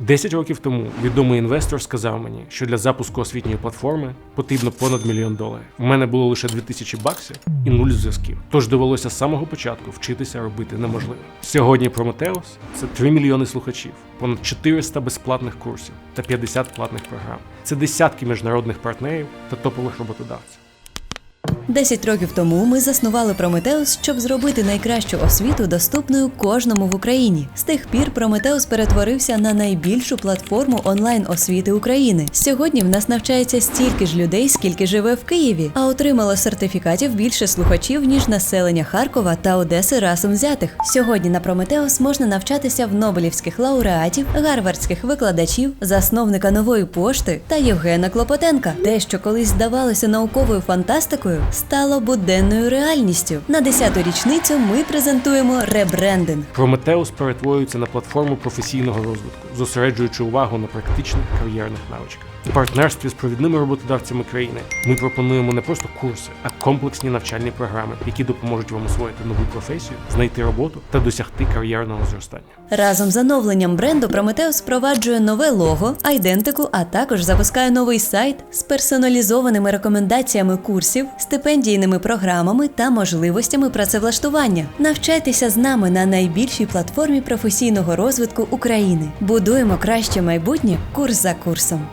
10 років тому відомий інвестор сказав мені, що для запуску освітньої платформи потрібно понад мільйон доларів. У мене було лише 2000 баксів і нуль зв'язків. Тож довелося з самого початку вчитися робити неможливе. Сьогодні Prometheus – це 3 мільйони слухачів, понад 400 безплатних курсів та 50 платних програм. Це десятки міжнародних партнерів та топових роботодавців. Десять років тому ми заснували Прометеус, щоб зробити найкращу освіту доступною кожному в Україні. З тих пір Прометеус перетворився на найбільшу платформу онлайн освіти України. Сьогодні в нас навчається стільки ж людей, скільки живе в Києві, а отримало сертифікатів більше слухачів ніж населення Харкова та Одеси разом взятих. Сьогодні на Прометеус можна навчатися в Нобелівських лауреатів, гарвардських викладачів, засновника нової пошти та Євгена Клопотенка. Те, що колись здавалося науковою фантастикою, стало буденною реальністю. На 10-ту річницю ми презентуємо ребрендинг. Prometheus перетворюється на платформу професійного розвитку, зосереджуючи увагу на практичних кар'єрних навичках. У партнерстві з провідними роботодавцями країни ми пропонуємо не просто курси, а комплексні навчальні програми, які допоможуть вам освоїти нову професію, знайти роботу та досягти кар'єрного зростання. Разом з оновленням бренду Прометеус впроваджує нове лого, айдентику, а також запускає новий сайт з персоналізованими рекомендаціями курсів, стипендійними програмами та можливостями працевлаштування. Навчайтеся з нами на найбільшій платформі професійного розвитку України. Будуємо краще майбутнє курс за курсом.